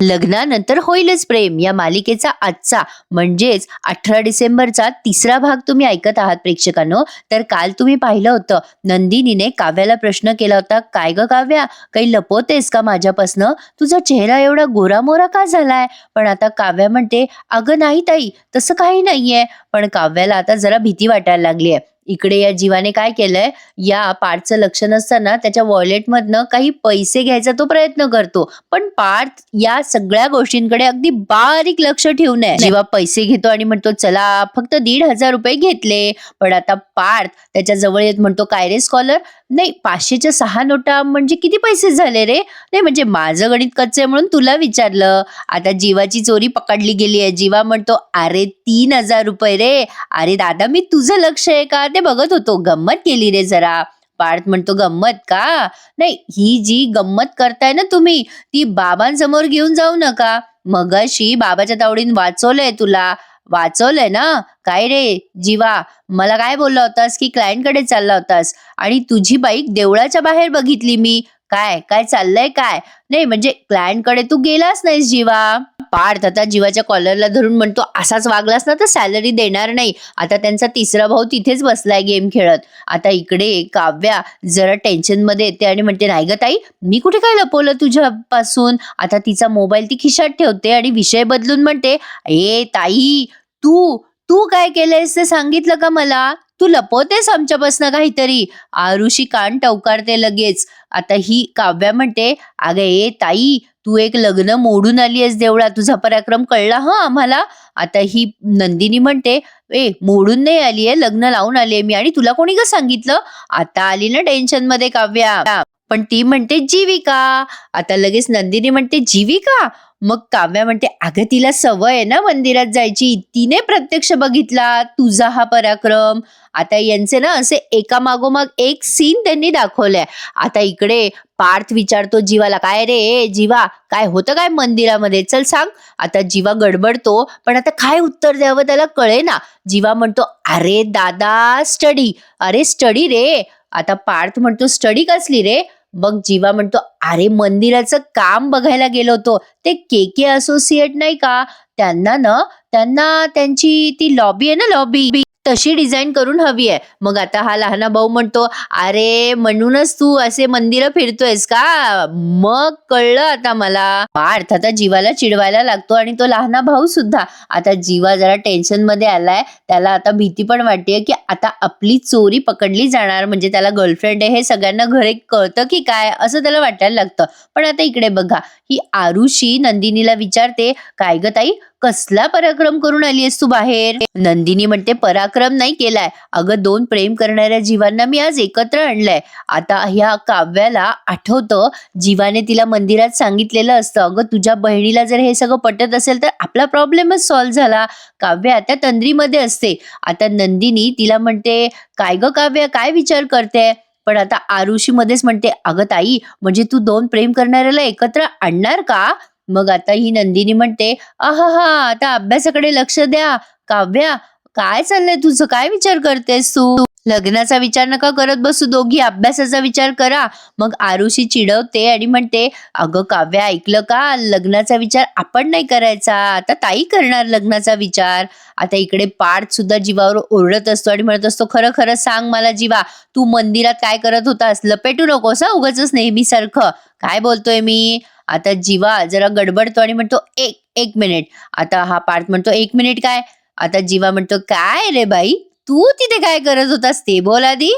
लग्नानंतर होईलच प्रेम. या मालिकेचा आजचा म्हणजेच अठरा डिसेंबरचा तिसरा भाग तुम्ही ऐकत आहात प्रेक्षकांनो. तर काल तुम्ही पाहिलं होतं नंदिनीने काव्याला प्रश्न केला होता काय ग काव्या काही लपवतेस का माझ्यापासनं? तुझा चेहरा एवढा गोरामोरा का झालाय? पण आता काव्या म्हणते अगं नाही ताई तसं काही नाहीये. पण काव्याला आता जरा भीती वाटायला लागली आहे इकडे या जीवाने काय केलंय? या पार्थचं लक्ष नसताना त्याच्या वॉलेटमधनं काही पैसे घ्यायचा तो प्रयत्न करतो. पण पार्थ या सगळ्या गोष्टींकडे अगदी बारीक लक्ष ठेवून आहे. जेव्हा पैसे घेतो आणि म्हणतो चला फक्त दीड हजार रुपये घेतले. पण आता पार्थ त्याच्याजवळ येत म्हणतो काय रे स्कॉलर नाही पाचशेच्या सहा नोटा म्हणजे किती पैसे झाले रे? नाही म्हणजे माझं गणित कच्चे म्हणून तुला विचारलं. आता जीवाची चोरी पकडली गेली आहे. जीवा म्हणतो अरे तीन हजार रुपये रे. अरे दादा मी तुझं लक्ष आहे का ते बघत होतो गंमत केली रे जरा. पार्थ म्हणतो गंमत का? नाही ही जी गंमत करताय ना तुम्ही ती बाबांसमोर घेऊन जाऊ नका. मगाशी बाबाच्या तावडीन वाचवलंय तुला. वाचवलंय ना? काय रे जीवा? मला काय बोलला होतास की क्लायंटकडे चालला होतास? आणि तुझी बाईक देवळाच्या बाहेर बघितली मी. काय काय चाललंय काय? नाही म्हणजे क्लायंटकडे कडे तू गेलास नाहीस जीवा. पार्थ आता जीवाच्या कॉलरला धरून म्हणतो असाच वागलास ना तर सॅलरी देणार नाही. आता त्यांचा तिसरा भाऊ तिथेच बसलाय गेम खेळत. आता इकडे काव्या जरा टेन्शनमध्ये येते आणि म्हणते नाही ग ताई मी कुठे काय लपवलं तुझ्यापासून? आता तिचा मोबाईल ती खिशात ठेवते आणि विषय बदलून म्हणते ए ताई तू तू काय केलंयस ते सांगितलं का मला? तू लपवतेस आमच्यापासनं काहीतरी. आरुषी कान टवकारते लगेच. आता ही काव्या म्हणते अगं ए ताई तू एक लग्न मोडून आली आहेस देवळा. तुझा पराक्रम कळला हा आम्हाला? आता ही नंदिनी म्हणते ए मोडून नाही आली आहे लग्न लावून आली आहे मी. आणि तुला कोणी का सांगितलं? आता आली ना टेन्शनमध्ये काव्या. पण ती म्हणते जीविका. आता लगेच नंदिनी म्हणते जीविका? मग काव्या म्हणते अगं तिला सवय आहे ना मंदिरात जायची. तिने प्रत्यक्ष बघितला तुझा हा पराक्रम. आता यांचे ना असे एका मागोमाग एक सीन त्यांनी दाखवलाय. आता इकडे पार्थ विचारतो जीवाला काय रे जीवा काय होतं काय मंदिरामध्ये? चल सांग. आता जीवा गडबडतो पण आता काय उत्तर द्यावं त्याला कळे ना जीवा म्हणतो अरे दादा स्टडी अरे स्टडी रे. आता पार्थ म्हणतो स्टडी कसली रे? मग जीवा म्हणतो अरे मंदिराचं काम बघायला गेलो होतो. ते के के असोसिएट नाही का? त्यांना ना त्यांना त्यांची ती लॉबी आहे ना लॉबी. तशी डिझाईन करून हवी आहे. मग आता हा लहाना भाऊ म्हणतो अरे म्हणूनच तू असे मंदिर फिरतोयस का? मग कळलं आता मला. अर्थ आता जीवाला चिडवायला लागतो आणि तो लहाना भाऊ सुद्धा. आता जीवा जरा टेन्शनमध्ये आलाय. त्याला आता भीती पण वाटते की आता आपली चोरी पकडली जाणार. म्हणजे त्याला गर्लफ्रेंड आहे हे सगळ्यांना घरी कळतं की काय? असं त्याला वाटायला लागतं. पण आता इकडे बघा. ही आरुषी नंदिनीला विचारते काय ग ताई? कसला पराक्रम करून आली आहेस तू बाहेर? नंदिनी म्हणते पराक्रम नाही केलाय. अगं दोन प्रेम करणाऱ्या जीवांना मी आज एकत्र आणलंय. आता ह्या काव्याला आठवतं जीवाने तिला मंदिरात सांगितलेलं असतं. अगं तुझ्या बहिणीला जर हे सगळं पटत असेल तर आपला प्रॉब्लेमच सॉल्व्ह झाला. काव्य आता तंद्रीमध्ये असते. आता नंदिनी तिला म्हणते काय ग काव्य काय विचार करते? पण आता आरुषी मध्येच म्हणते अगं ताई म्हणजे तू दोन प्रेम करणाऱ्याला एकत्र आणणार का? मग आता ही नंदिनी म्हणते आहा हा आता अभ्यासाकडे लक्ष द्या. काव्या काय चाललंय तुझं? काय विचार करतेस तू? लग्नाचा विचार नका करत बसू दोघी. अभ्यासाचा विचार करा. मग आरुषी चिडवते आणि म्हणते अगं काव्या ऐकलं का? लग्नाचा विचार आपण नाही करायचा. आता ताई करणार लग्नाचा विचार. आता इकडे पार्थ सुद्धा जीवावर ओरडत असतो आणि म्हणत असतो खरं खरं सांग मला जीवा. तू मंदिरात काय करत होतास? लपेटू नकोस हा उगाच नेहमीसारखं. काय बोलतोय मी? आता जीवा जरा गडबडतो आणि म्हणतो एक एक मिनिट. आता हा पार्थ म्हणतो एक मिनिट काय? आता जीवा म्हणतो काय रे बाई? तू तिथे काय करत होतास? ते बोल आधी.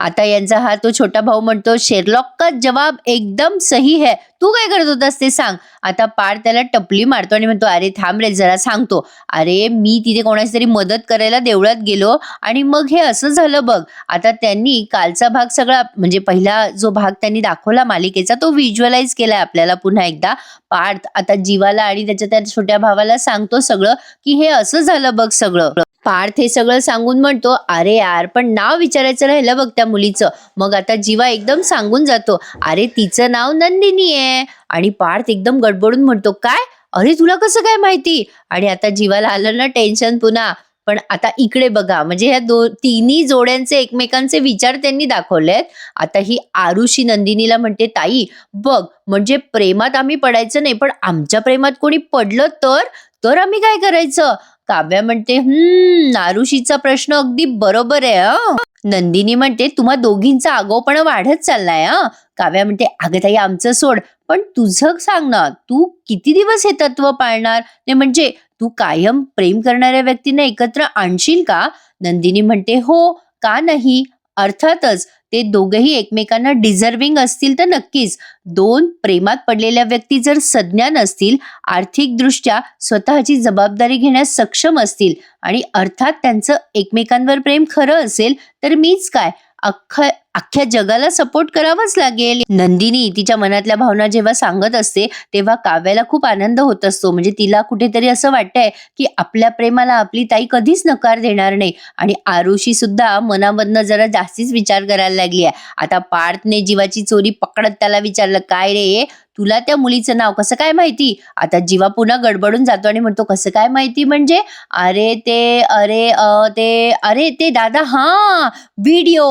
आता यांचा हा तो छोटा भाऊ म्हणतो शेरलॉक का जवाब एकदम सही है. तू काय करत होतास ते सांग. आता पार त्याला टपली मारतो आणि म्हणतो अरे थांब रे जरा सांगतो. अरे मी तिथे कोणाची तरी मदत करायला देवळात गेलो आणि मग हे असं झालं बघ. आता त्यांनी कालचा भाग सगळा म्हणजे पहिला जो भाग त्यांनी दाखवला मालिकेचा तो व्हिज्युअलाइज केलाय आपल्याला पुन्हा एकदा. पार्थ आता जीवाला आणि त्याच्या त्या छोट्या भावाला सांगतो सगळं की हे असं झालं बघ सगळं. पार्थ हे सगळं सांगून म्हणतो अरे यार पण नाव विचारायचं राहिलं बघ त्या मुलीचं. मग आता जीवा एकदम सांगून जातो अरे तिचं नाव नंदिनी आहे. आणि पार्थ एकदम गडबडून म्हणतो काय? अरे तुला कसं काय माहिती? आणि आता जीवाला आलं ना टेन्शन पुन्हा. पण आता इकडे बघा म्हणजे ह्या दो तिन्ही जोड्यांचे एकमेकांचे विचार त्यांनी दाखवलेत. आता ही आरुषी नंदिनीला म्हणते ताई बघ म्हणजे प्रेमात आम्ही पडायचं नाही पण आमच्या प्रेमात कोणी पडलं तर? तर आम्ही काय करायचं? काव्या म्हणते हम्म आरुषीचा प्रश्न अगदी बरोबर आहे नंदिनी म्हणते तुम्हा दोघींचा आगाऊपणा वाढत चाललाय हा. काव्या म्हणते अगं ताई आमचं सोड पण तुझं सांग ना तू किती दिवस हे तत्व पाळणार? ते म्हणजे तू कायम प्रेम करणाऱ्या व्यक्तींना एकत्र आणशील का? नंदिनी म्हणते हो का नाही? अर्थातच ते दोघेही एकमेकांना डिझर्विंग असतील तर नक्कीच. दोन प्रेमात पडलेल्या व्यक्ती जर सज्ञान असतील आर्थिकदृष्ट्या स्वतःची जबाबदारी घेण्यास सक्षम असतील आणि अर्थात त्यांचं एकमेकांवर प्रेम खरं असेल तर मीच काय? अख्ख अख्ख्या जगाला सपोर्ट करावाच लागेल. नंदिनी तिच्या मनातल्या भावना जेव्हा सांगत असते तेव्हा काव्याला खूप आनंद होत असतो. म्हणजे तिला कुठेतरी असं वाटतंय की आपल्या प्रेमाला आपली ताई कधीच नकार देणार नाही. आणि आरुषी सुद्धा मनामधनं जरा जास्तीच विचार करायला लागली आहे. आता पार्थने जीवाची चोरी पकडत त्याला विचारलं काय रे तुला त्या मुलीचं नाव कसं काय माहिती? आता जीवा पुन्हा गडबडून जातो आणि म्हणतो कसं काय माहिती म्हणजे? अरे ते अरे अ, ते अरे ते दादा हा व्हिडिओ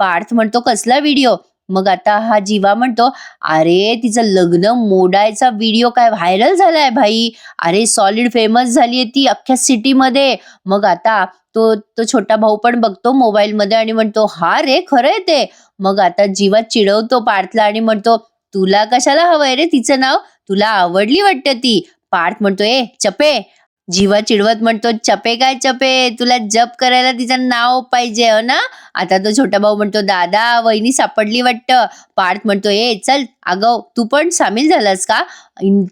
पार्थ म्हणतो कसला व्हिडिओ मग आता हा जीवा म्हणतो अरे तिचं लग्न मोडायचा व्हिडिओ काय व्हायरल झालाय भाई? अरे सॉलिड फेमस झालीये ती अख्ख्या सिटीमध्ये मग आता तो तो छोटा भाऊ पण बघतो मोबाईल मध्ये आणि म्हणतो हा रे खरंय आहे ते. मग आता जीवा चिडवतो पार्थला आणि म्हणतो तुला कशाला हवंय रे तिचं नाव? तुला आवडली वाटतं ती. पार्थ म्हणतो ए चपे जीवा चिडवत म्हणतो चपे काय चपे? तुला जप करायला तिचं नाव पाहिजे हो ना? आता तो छोटा भाऊ म्हणतो दादा वहिनी सापडली वाटतं. पार्थ म्हणतो ए चल अगं तू पण सामील झालास का?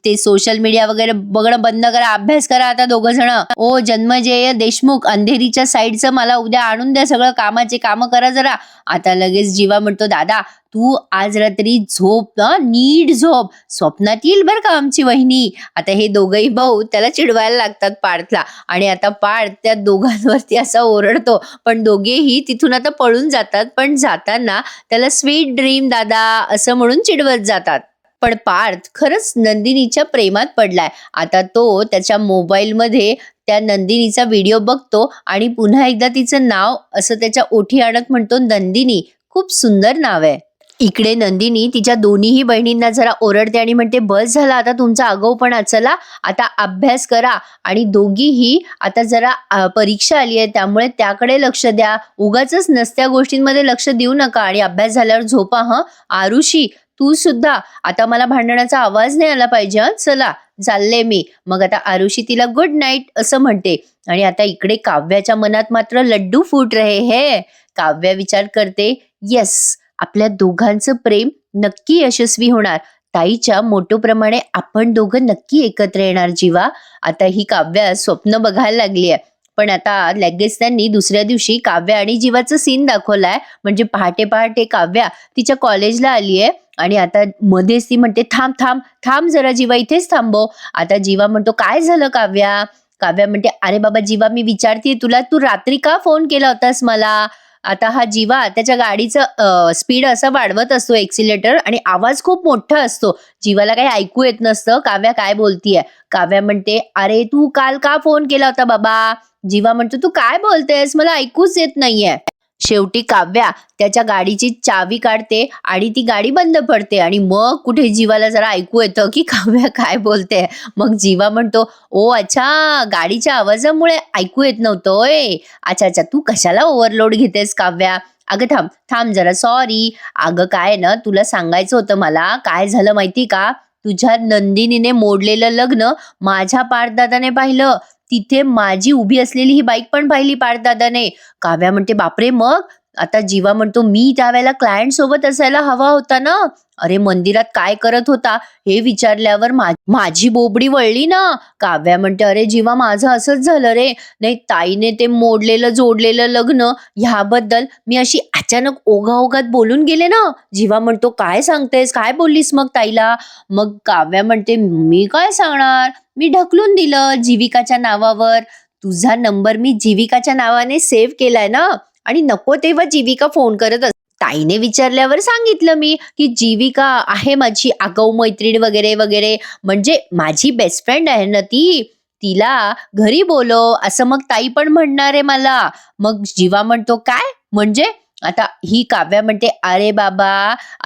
ते सोशल मीडिया वगैरे बघणं बंद करा अभ्यास करा आता दोघ जण. ओ जन्मजय देशमुख अंधेरीच्या साईडचं मला उद्या आणून द्या सगळं कामाचे कामं करा जरा. आता लगेच जीवा म्हणतो दादा तू आज रात्री झोप नीट झोप. स्वप्नात येईल बरं का आमची वहिनी? आता हे दोघही भाऊ त्याला चिडवायला लागतात पार्थला. आणि आता पार्थ त्या दोघांवरती असा ओरडतो. पण दोघेही तिथून आता पळून जातात. पण जाताना त्याला स्वीट ड्रीम दादा असं म्हणून चिडवत जातात. पण पार्थ खरंच नंदिनीच्या प्रेमात पडलाय. आता तो त्याच्या मोबाईलमध्ये त्या नंदिनीचा व्हिडिओ बघतो आणि पुन्हा एकदा तिचं नाव असं त्याच्या ओठी आणत म्हणतो नंदिनी. खूप सुंदर नाव आहे. इकडे नंदिनी तिच्या दोन्हीही बहिणींना जरा ओरडते आणि म्हणते बस झाला आता तुमचा आगाऊपणा चला आता अभ्यास करा. आणि दोघीही आता जरा परीक्षा आली आहे त्यामुळे त्याकडे लक्ष द्या. उगाच नसत्या गोष्टींमध्ये लक्ष देऊ नका आणि अभ्यास झाल्यावर झोपा हं? आरुषी तू सुद्धा आता मला भांडणाचा आवाज नाही आला पाहिजे चला चालले मी. मग आता आरुषी तिला गुड नाईट असं म्हणते. आणि आता इकडे काव्याच्या मनात मात्र लड्डू फूट रहे हे. काव्या विचार करते येस आपल्या दोघांचं प्रेम नक्की यशस्वी होणार. ताईच्या मोठोप्रमाणे आपण दोघं नक्की एकत्र येणार जीवा. आता ही काव्या स्वप्न बघायला लागली आहे पण आता लगेच त्यांनी दुसऱ्या दिवशी काव्या आणि जीवाचं सीन दाखवलाय. म्हणजे पहाटे पहाटे काव्या तिच्या कॉलेजला आली आहे आणि आता मध्येच ती म्हणते थांब थांब थांब जरा जीवा इथेच थांबव. आता जीवा म्हणतो काय झालं काव्या? काव्या म्हणते अरे बाबा जीवा मी विचारते तुला तू रात्री का फोन केला होतास मला? आता हा जीवा त्याच्या गाडीचं स्पीड असं वाढवत असतो एक्सिलेटर आणि आवाज खूप मोठा असतो. जीवाला काही ऐकू येत नसतं काव्या काय बोलतीये? काव्या म्हणते अरे तू काल का फोन केला होता बाबा? जीवा म्हणतो तू काय बोलतेस? मला ऐकूच येत नाहीये. शेवटी काव्या त्याच्या गाडीची चावी काढते आणि ती गाडी बंद पडते. आणि मग कुठे जीवाला जरा ऐकू येतं की काव्या काय बोलते. मग जीवा म्हणतो ओ अच्छा गाडीच्या आवाजामुळे ऐकू येत नव्हतोय. अच्छा अच्छा तू कशाला ओव्हरलोड घेतेस काव्या? अगं थांब थांब जरा सॉरी अगं काय ना तुला सांगायचं होतं मला. काय झालं माहिती का? तुझ्या नंदिनीने मोडलेलं लग्न माझ्या पार्थदादाने पाहिलं. तिथे माझी उभी असलेली ही बाईक पण पाहिली पार्थदादाने काव्या म्हणते बापरे मग? आता जीवा म्हणतो मी त्यावेळेला क्लायंट सोबत असायला हवा होता ना? अरे मंदिरात काय करत होता? हे विचारल्यावर माझी बोबडी वळली ना. काव्या म्हणते अरे जीवा माझं असंच झालं रे. नाही ताईने ते मोडलेलं जोडलेलं लग्न ह्याबद्दल मी अशी अचानक ओघाओघात बोलून गेले ना. जीवा म्हणतो काय सांगतेस? काय बोललीस मग ताईला? मग काव्या म्हणते मी काय सांगणार? मी ढकलून दिलं जीविकाच्या नावावर. तुझा नंबर मी जीविकाच्या नावाने सेव्ह केलाय ना? आणि नको तेव्हा जीविका फोन करत असते ताईने विचारल्यावर सांगितलं मी की जीविका आहे माझी आगाऊ मैत्रीण वगैरे वगैरे. म्हणजे माझी बेस्ट फ्रेंड आहे ना ती? तिला घरी बोलो असं मग ताई पण म्हणणार आहे मला. मग जीवा म्हणतो काय? म्हणजे आता ही काव्या म्हणते अरे बाबा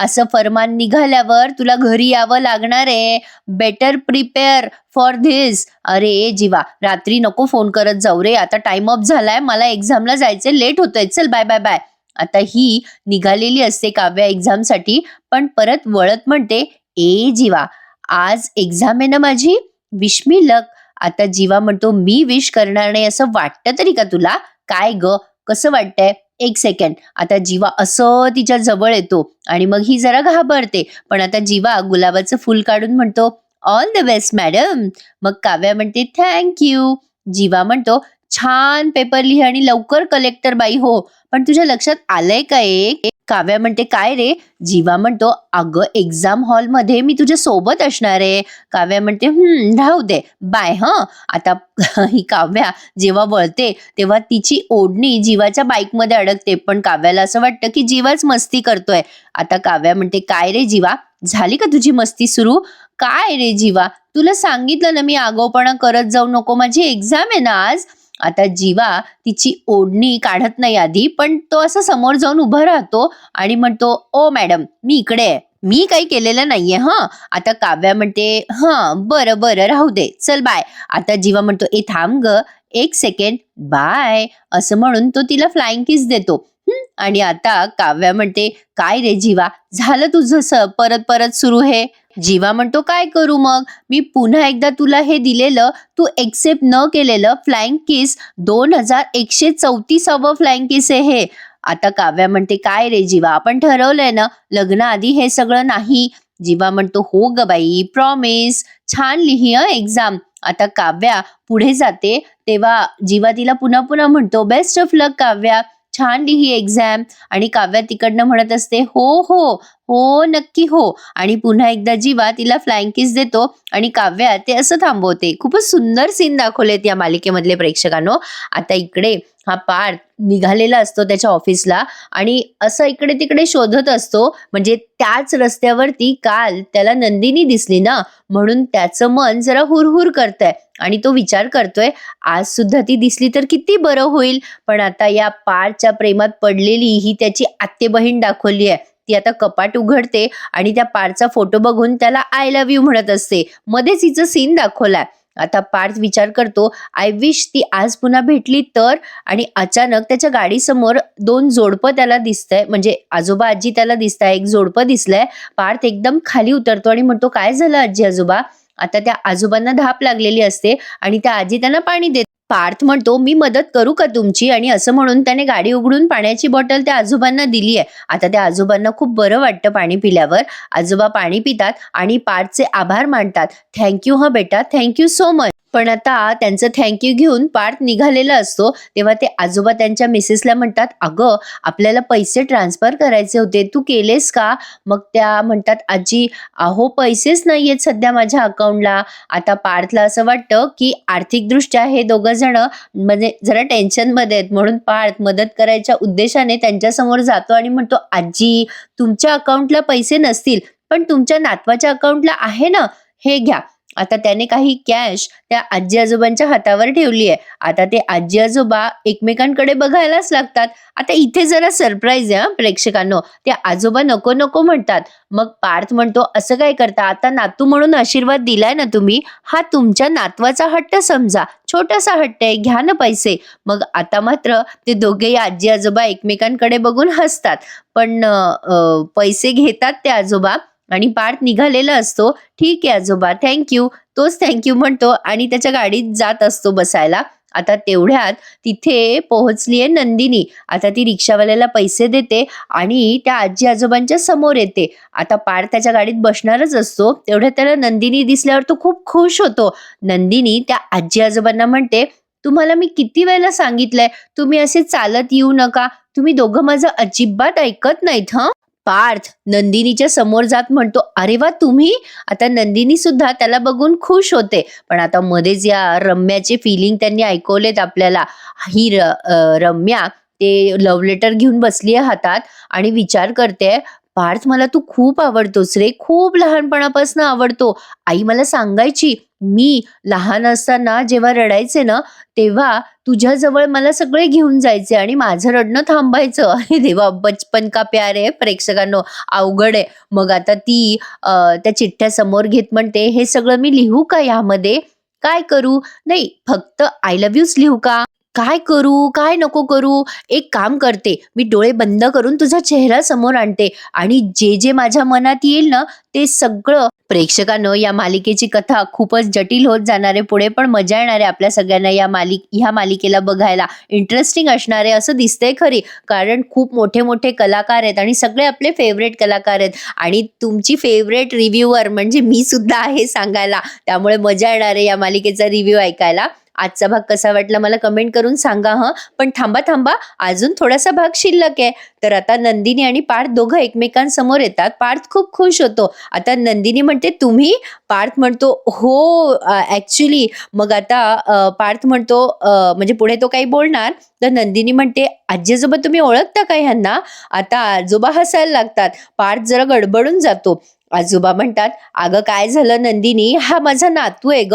असं फरमान निघाल्यावर तुला घरी यावं लागणार आहे. बेटर प्रिपेअर फॉर धिस अरे जीवा रात्री नको फोन करत जाऊ रे. आता टाइम अप झालाय मला एक्झामला जायचं लेट होतंय. चल बाय बाय बाय आता ही निघालेली असते काव्या एक्झामसाठी पण परत वळत म्हणते ए जीवा आज एक्झाम आहे ना माझी? विश मी लक आता जीवा म्हणतो मी विश करणार नाही असं वाटतं तरी का तुला? काय ग? कसं वाटतंय? एक सेकंड आता जीवा असं तिच्या जवळ येतो आणि मग ही जरा घाबरते. पण आता जीवा गुलाबाचं फुल काढून म्हणतो ऑल द बेस्ट मॅडम मग काव्या म्हणते थँक्यू जीवा म्हणतो छान पेपर लिह आणि लवकर कलेक्टर बाई हो. पण तुझ्या लक्षात आलंय का एक? काव्या म्हणते काय रे? जीवा म्हणतो अगं एक्झाम हॉलमध्ये मी तुझ्या सोबत असणार आहे. काव्या म्हणते हम्म राहू दे. बाय हं. आता ही काव्या जेव्हा वळते तेव्हा तिची ओढणी जीवाच्या बाईकमध्ये अडकते. पण काव्याला असं वाटतं की जीवाच मस्ती करतोय. आता काव्या म्हणते काय रे जीवा? झाली का तुझी मस्ती सुरू? काय रे जीवा? तुला सांगितलं ना मी आगाऊपणा करत जाऊ नको. माझी एक्झाम आहे ना आज. आता जीवा तिची ओढणी काढत नाही आधी पण तो असं समोर जाऊन उभा राहतो आणि म्हणतो ओ मॅडम मी इकडे आहे. मी काही केलेलं नाहीये हं. आता काव्या म्हणते हां बरं बरं राहू दे. चल बाय. आता जीवा म्हणतो ए थांब ग. एक सेकंड. बाय. असं म्हणून तो तिला फ्लाइंग किस देतो. आणि आता काव्या म्हणते काय रे जीवा? झालं तुझं परत परत सुरू हे? जीवा म्हणतो काय करू मग? मी पुन्हा एकदा तुला हे दिलेलं तू एक्सेप्ट न केलेलं फ्लाइंग किस दोन हजार एकशे चौतीसावं फ्लाइंग किस आहे हे. आता काव्या म्हणते काय रे जीवा आपण ठरवलंय ना लग्नाआधी हे सगळं नाही. जीवा म्हणतो हो ग बाई प्रॉमिस छान लिही एक्झाम आता काव्या पुढे जाते तेव्हा जीवा तिला पुन्हा पुन्हा म्हणतो बेस्ट ऑफ लक काव्या. छान लिही एक्झाम आणि काव्या तिकडनं म्हणत असते हो हो हो नक्की हो. आणि पुन्हा एकदा जीवा तिला फ्लाइंग किस देतो आणि काव्या ते असं थांबवते. खूपच सुंदर सीन दाखवलेत या मालिकेमधले प्रेक्षकांनो. आता इकडे हा पार्थ निघालेला असतो त्याच्या ऑफिसला आणि असं इकडे तिकडे शोधत असतो. म्हणजे त्याच रस्त्यावरती काल त्याला नंदिनी दिसली ना? म्हणून त्याचं मन जरा हुरहुर करतंय. आणि तो विचार करतोय आज सुद्धा ती दिसली तर किती बरं होईल पण आता या पारच्या प्रेमात पडलेली ही त्याची आत्ते बहीण दाखवली आहे. ती आता कपाट उघडते आणि त्या पारचा फोटो बघून त्याला आय लव्ह यू म्हणत असते. मध्येच हिचं सीन दाखवलाय. आता पार्थ विचार करतो आय विश ती आज पुन्हा भेटली तर? आणि अचानक त्याच्या गाडीसमोर दोन जोडपं त्याला दिसतंय. म्हणजे आजोबा आजी त्याला दिसतंय. एक जोडपं दिसलंय. पार्थ एकदम खाली उतरतो आणि म्हणतो काय झालं आजी आजोबा? आता त्या आजोबांना धाप लागलेली असते आणि त्या आजी त्यांना पाणी देत पार्थ म्हणतो मी मदत करू का तुमची? आणि असं म्हणून त्याने गाडी उघडून पाण्याची बॉटल त्या आजोबांना दिली आहे. आता त्या आजोबांना खूप बरं वाटतं पाणी पिल्यावर. आजोबा पाणी पितात आणि पार्थचे आभार मानतात. थँक्यू ह बेटा थँक्यू सो मच. पण आता त्यांचं थँक्यू घेऊन पार्थ निघालेला असतो तेव्हा ते आजोबा त्यांच्या मिसेसला म्हणतात अगं आपल्याला पैसे ट्रान्सफर करायचे होते तू केलेस का? मग त्या म्हणतात आजी अहो पैसेच नाही आहेत सध्या माझ्या अकाउंटला आता पार्थला असं वाटतं की आर्थिकदृष्ट्या हे दोघं जण म्हणजे जरा टेन्शनमध्ये आहेत म्हणून पार्थ मदत करायच्या उद्देशाने त्यांच्यासमोर जातो आणि म्हणतो आजी तुमच्या अकाउंटला पैसे नसतील पण तुमच्या नातवाच्या अकाउंटला आहे ना? हे घ्या. आता त्याने काही कॅश त्या आजी आजोबांच्या हातावर ठेवली आहे. आता ते आजी आजोबा एकमेकांकडे बघायलाच लागतात. आता इथे जरा सरप्राईज आहे प्रेक्षकांनो. ते आजोबा नको नको म्हणतात. मग पार्थ म्हणतो असं काय करता? आता नातू म्हणून आशीर्वाद दिलाय ना तुम्ही? हा तुमच्या नातवाचा हट्ट समजा. छोटासा हट्ट आहे घ्या ना पैसे. मग आता मात्र ते दोघेही आजी आजोबा एकमेकांकडे बघून हसतात. पण पैसे घेतात ते आजोबा. आणि पार्थ निघालेला असतो. ठीक आहे आजोबा. थँक्यू तोच थँक्यू म्हणतो आणि त्याच्या गाडीत जात असतो बसायला. आता तेवढ्यात तिथे पोहोचलीये नंदिनी. आता ती रिक्षावाल्याला पैसे देते आणि त्या आजी आजोबांच्या समोर येते. आता पार त्याच्या गाडीत बसणारच असतो. तेवढ्यात त्याला नंदिनी दिसल्यावर तो खूप खुश होतो. नंदिनी त्या आजी आजोबांना म्हणते तुम्हाला मी किती वेळेला सांगितलंय? तुम्ही असे चालत येऊ नका. तुम्ही दोघं माझं अजिबात ऐकत नाहीत हं? पार्थ नंदिनीच्या समोर जात म्हणतो अरे वा तुम्ही? आता नंदिनी सुद्धा त्याला बघून खुश होते. पण आता मध्येच या रम्याचे फिलिंग त्यांनी ऐकवलेत आपल्याला. ही र, रम्या ते लव्ह लेटर घेऊन बसली आहे हातात आणि विचार करते पार्थ मला तू खूप आवडतोस रे. खूप लहानपणापासून आवडतो. आई मला सांगायची मी लहान असताना जेव्हा रडायचे ना तेव्हा तुझ्याजवळ मला सगळे घेऊन जायचे आणि माझं रडणं थांबायचं. अरे देवा बचपन का प्यार आहे प्रेक्षकांनो. अवघड आहे. मग आता ती त्या चिठ्ठ्या समोर घेत म्हणते हे सगळं मी लिहू का यामध्ये? काय करू? नाही फक्त आय लव्ह यूच लिहू का? काय करू काय नको करू? एक काम करते मी डोळे बंद करून तुझा चेहरा समोर आणते आणि जे जे माझ्या मनात येईल ना ते सगळं प्रेक्षकांनो या मालिकेची कथा खूपच जटिल होत जाणार आहे. पुढे पण मजा येणार आहे आपल्या सगळ्यांना या मालिक ह्या मालिकेला बघायला. इंटरेस्टिंग असणार आहे असं दिसतंय खरी कारण खूप मोठे मोठे कलाकार आहेत आणि सगळे आपले फेवरेट कलाकार आहेत. आणि तुमची फेवरेट रिव्ह्यूअर म्हणजे मी सुद्धा आहे सांगायला. त्यामुळे मजा येणार आहे या मालिकेचा रिव्ह्यू ऐकायला. आजचा भाग कसा वाटला मला कमेंट करून सांगा हं. पण थांबा थांबा अजून थोडासा भाग शिल्लक आहे. तर आता नंदिनी आणि पार्थ दोघं एकमेकांसमोर येतात. पार्थ खूप खुश होतो. आता नंदिनी म्हणते तुम्ही? पार्थ म्हणतो हो ॲक्च्युली मग आता पार्थ म्हणतो म्हणजे पुढे तो काही बोलणार. तर नंदिनी म्हणते आजी आजोबा तुम्ही ओळखता का ह्यांना? आता आजोबा हसायला लागतात. पार्थ जरा गडबडून जातो. आजोबा म्हणतात अगं काय झालं नंदिनी? हा माझा नातू आहे ग.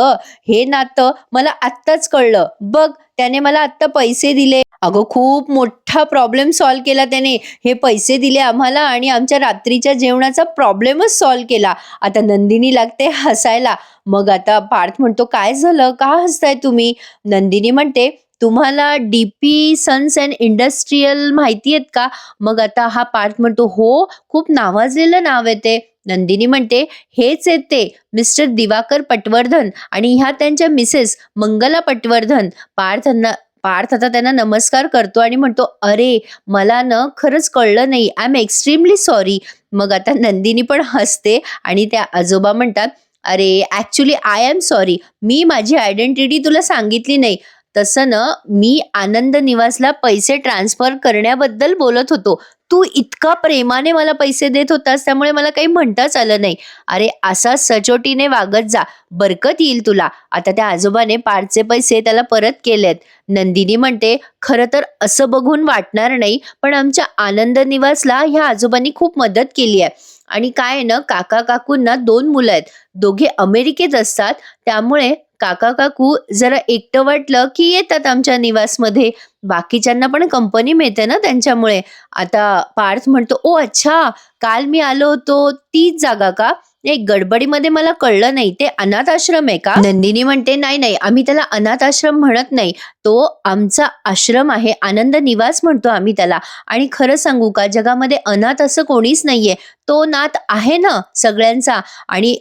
हे नातं मला आत्ताच कळलं. बघ त्याने मला आत्ता पैसे दिले. अगं खूप मोठा प्रॉब्लेम सॉल्व्ह केला त्याने. हे पैसे दिले आम्हाला आणि आमच्या रात्रीच्या जेवणाचा प्रॉब्लेमच सॉल्व्ह केला. आता नंदिनी लागते हसायला. मग आता पार्थ म्हणतो काय झालं? का हसताय तुम्ही? नंदिनी म्हणते तुम्हाला D P sons and industrial माहिती आहेत का? मग आता हा पार्थ म्हणतो हो खूप नावाजलेलं नाव आहे ते. नंदिनी म्हणते हेच येते मिस्टर दिवाकर पटवर्धन आणि ह्या त्यांच्या मिसेस मंगला पटवर्धन. पार्थांना पार्थ आता त्यांना नमस्कार करतो आणि म्हणतो अरे मला न खरंच कळलं नाही. आय एम एक्स्ट्रीमली सॉरी मग आता नंदिनी पण हसते आणि त्या आजोबा म्हणतात अरे ॲक्च्युली आय एम सॉरी मी माझी आयडेंटिटी तुला सांगितली नाही. तसं ना मी आनंद निवासला पैसे ट्रान्सफर करण्याबद्दल बोलत होतो. तू इतका प्रेमाने मला पैसे देत होतास त्यामुळे मला काही म्हणताच आलं नाही. अरे असा सचोटीने वागत जा. बरकत येईल तुला. आता त्या आजोबाने पारचे पैसे त्याला परत केलेत. नंदिनी म्हणते खरं तर असं बघून वाटणार नाही पण आमच्या आनंद निवासला ह्या आजोबांनी खूप मदत केली आहे. आणि काय आहे ना काका काकूंना दोन मुलं आहेत. दोघे अमेरिकेत असतात. त्यामुळे काका काकू जरा एकटं वाटलं की येतात आमच्या निवासमध्ये. बाकीच्यांना पण कंपनी मिळते ना त्यांच्यामुळे. आता पार्थ म्हणतो ओ अच्छा काल मी आलो होतो तीच जागा का? नाही गडबडीमध्ये मला कळलं नाही. ते अनाथ आश्रम आहे का? नंदिनी म्हणते नाही नाही आम्ही त्याला अनाथ आश्रम म्हणत नाही. तो आमचा आश्रम आहे. आनंद निवास म्हणतो आम्ही त्याला. आणि खरं सांगू का जगामध्ये अनाथ असं कोणीच नाहीये. तो नाथ आहे ना सगळ्यांचा. आणि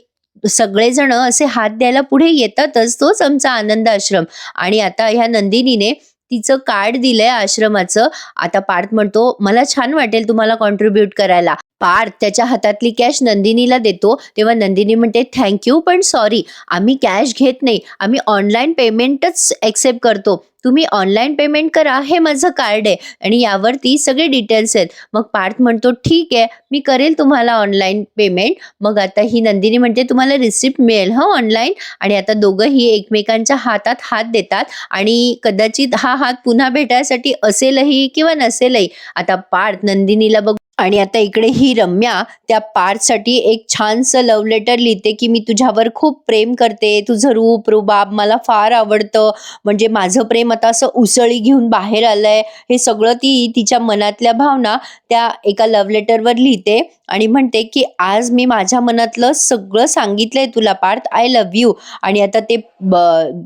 सगळेजण असे हात द्यायला पुढे येतातच. तोच आमचा आनंद आश्रम. आणि आता ह्या नंदिनीने तिचं कार्ड दिलंय आश्रमाचं. आता पार्थ म्हणतो मला छान वाटेल तुम्हाला कॉन्ट्रीब्युट करायला. पार्थ त्याच्या हातातली कॅश नंदिनीला देतो. तेव्हा नंदिनी म्हणते थँक्यू पण सॉरी आम्ही कॅश घेत नाही. आम्ही ऑनलाईन पेमेंटच ॲक्सेप्ट करतो. तुम्ही ऑनलाईन पेमेंट करा. हे माझं कार्ड आहे. आणि यावरती सगळे डिटेल्स आहेत. मग पार्थ म्हणतो ठीक आहे मी करेल तुम्हाला ऑनलाईन पेमेंट मग आता ही नंदिनी म्हणते तुम्हाला रिसिप्ट मिळेल हं ऑनलाईन आणि आता दोघंही एकमेकांच्या हातात हात देतात. आणि कदाचित हा हात पुन्हा भेटायसाठी असेलही किंवा नसेलही. आता पार्थ नंदिनीला बघ आणि आता इकडे ही रम्या त्या पार्थसाठी एक छानसं लव्ह लेटर लिहिते की मी तुझ्यावर खूप प्रेम करते. तुझं रूप रुबाब मला फार आवडतं. म्हणजे माझं प्रेम आता असं उसळी घेऊन बाहेर आलंय. हे सगळं ती तिच्या मनातल्या भावना त्या एका लव्ह लेटरवर लिहिते आणि म्हणते की आज मी माझ्या मनातलं सगळं सांगितलंय तुला पार्थ आय लव्ह यू आणि आता ते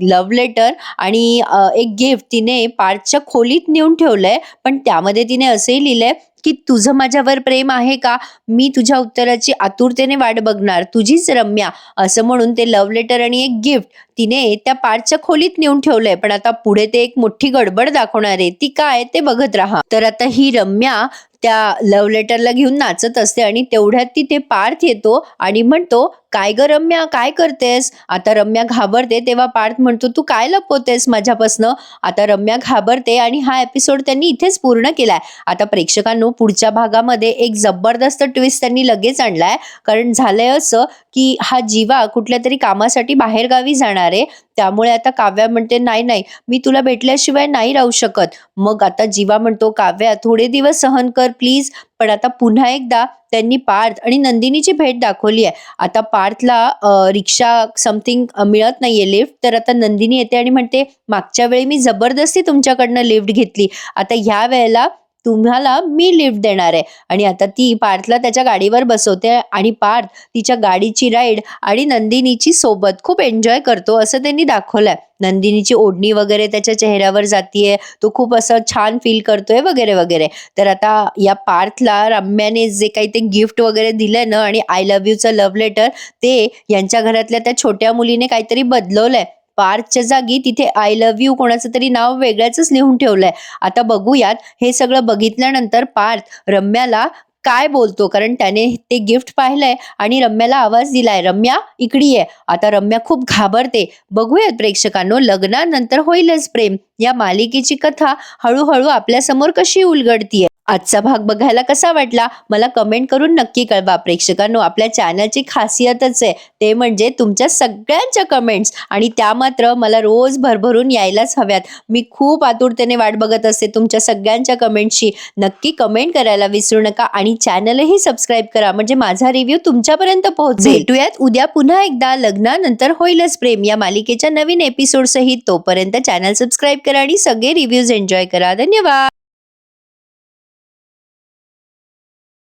लव्ह लेटर आणि एक गिफ्ट तिने पार्थच्या खोलीत नेऊन ठेवलंय. पण त्यामध्ये तिने असंही लिहिलंय की तुझं माझ्यावर प्रेम आहे का? मी तुझ्या उत्तराची आतुरतेने वाट बघणार. तुझीच रम्या. असं म्हणून ते लव्ह लेटर आणि एक गिफ्ट तिने त्या पार्टच्या खोलीत नेऊन ठेवलंय. पण आता पुढे ते एक मोठी गडबड दाखवणार आहे. ती काय ते बघत राहा. तर आता ही रम्या त्या लव्ह लेटरला घेऊन नाचत असते आणि तेवढ्यात तिथे पार्थ येतो आणि म्हणतो काय ग रम्या काय करतेस? आता रम्या घाबरते तेव्हा पार्थ म्हणतो तू काय लपवतेस माझ्यापासनं? आता रम्या घाबरते आणि हा एपिसोड त्यांनी इथेच पूर्ण केलाय. आता प्रेक्षकांनो पुढच्या भागामध्ये एक जबरदस्त ट्विस्ट त्यांनी लगेच आणलाय. कारण झालंय असं की हा जीवा कुठल्या तरी कामासाठी बाहेरगावी जाणार आहे. त्यामुळे आता काव्या म्हणते नाही नाही मी तुला भेटल्याशिवाय नाही राहू शकत. मग आता जीवा म्हणतो काव्या थोडे दिवस सहन कर प्लीज पण आता पुन्हा एकदा त्यांनी पार्थ आणि नंदिनीची भेट दाखवली आहे. आता पार्थला रिक्षा समथिंग मिळत नाहीये लिफ्ट तर आता नंदिनी येते आणि म्हणते मागच्या वेळी मी जबरदस्ती तुमच्याकडनं लिफ्ट घेतली. आता ह्या वेळेला तुम्हाला मी लिफ्ट देणार आहे. आणि आता ती पार्थला त्याच्या गाडीवर बसवते आणि पार्थ तिच्या गाडीची राईड आणि नंदिनीची सोबत खूप एन्जॉय करतो असं त्यांनी दाखवलंय. नंदिनीची ओढणी वगैरे त्याच्या चेहऱ्यावर जातीये. तो खूप असं छान फील करतोय वगैरे वगैरे. तर आता या पार्थला रम्याने जे काही ते गिफ्ट वगैरे दिलंय ना आणि आय लव्ह यूचं लव्ह लेटर ते यांच्या घरातल्या त्या छोट्या मुलीने काहीतरी बदलवलंय. पार्थच्या जागी तिथे आय लव्ह यू कोणाचं तरी नाव वेगळ्याच लिहून ठेवलंय. आता बघूयात हे सगळं बघितल्यानंतर पार्थ रम्याला काय बोलतो? कारण त्याने ते गिफ्ट पाहिलंय आणि रम्याला आवाज दिलाय रम्या इकडी आहे आता रम्या खूप घाबरते. बघूयात प्रेक्षकांनो लग्नानंतर होईलच प्रेम. या मालिकेची कथा हळूहळू आपल्यासमोर कशी उलगडतीये? आजचा भाग बघायला कसा वाटला? मला कमेंट करून नक्की कळवा प्रेक्षकांनो. आपल्या चॅनलची खासियतच आहे ते म्हणजे तुमच्या सगळ्यांच्या कमेंट्स आणि त्या मात्र मला रोज भरभरून यायलाच हव्यात. मी खूप आतुरतेने वाट बघत असते तुमच्या सगळ्यांच्या कमेंटची नक्की कमेंट करायला विसरू नका आणि चॅनलही सबस्क्राईब करा. म्हणजे माझा रिव्ह्यू तुमच्यापर्यंत पोहोचेल. भेटूयात उद्या पुन्हा एकदा. लग्नानंतर होईलच प्रेम. या मालिकेच्या नवीन एपिसोड सहित तोपर्यंत चॅनल सबस्क्राईब करा आणि सगळे रिव्ह्यूज एन्जॉय करा. धन्यवाद!